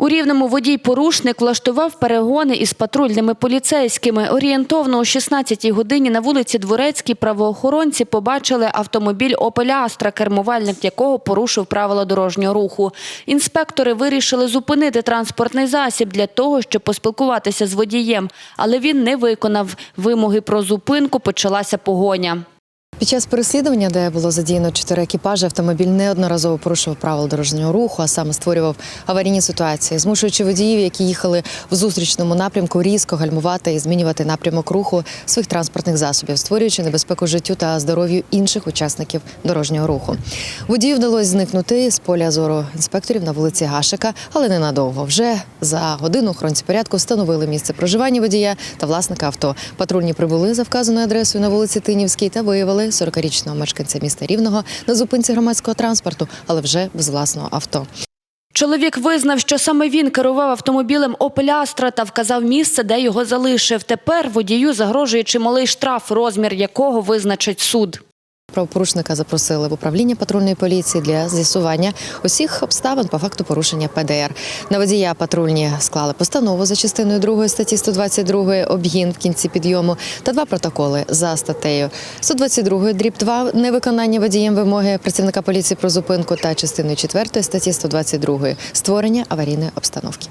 У рівному водій-порушник влаштував перегони із патрульними поліцейськими. Орієнтовно о 16-й годині на вулиці Дворецькій правоохоронці побачили автомобіль «Опель Астра», кермувальник якого порушив правила дорожнього руху. Інспектори вирішили зупинити транспортний засіб для того, щоб поспілкуватися з водієм, але він не виконав вимоги про зупинку. Почалася погоня. Під час переслідування, де було задіяно чотири екіпажі, автомобіль неодноразово порушував правила дорожнього руху, а саме створював аварійні ситуації, змушуючи водіїв, які їхали в зустрічному напрямку, різко гальмувати і змінювати напрямок руху своїх транспортних засобів, створюючи небезпеку життю та здоров'ю інших учасників дорожнього руху. Водію вдалося зникнути з поля зору інспекторів на вулиці Гашика, але ненадовго. Вже за годину охоронці порядку встановили місце проживання водія та власника авто. Патрульні прибули за вказаною адресою на вулиці Тинівській та виявили 40-річного мешканця міста Рівного на зупинці громадського транспорту, але вже без власного авто. Чоловік визнав, що саме він керував автомобілем «Опель Астра» та вказав місце, де його залишив. Тепер водію загрожує чималий штраф, розмір якого визначить суд. Правопорушника запросили в управління патрульної поліції для з'ясування усіх обставин по факту порушення ПДР. На водія патрульні склали постанову за частиною 2 статті 122 обгін в кінці підйому та два протоколи за статтею 122 дріб 2 невиконання водієм вимоги працівника поліції про зупинку та частиною 4 статті 122 створення аварійної обстановки.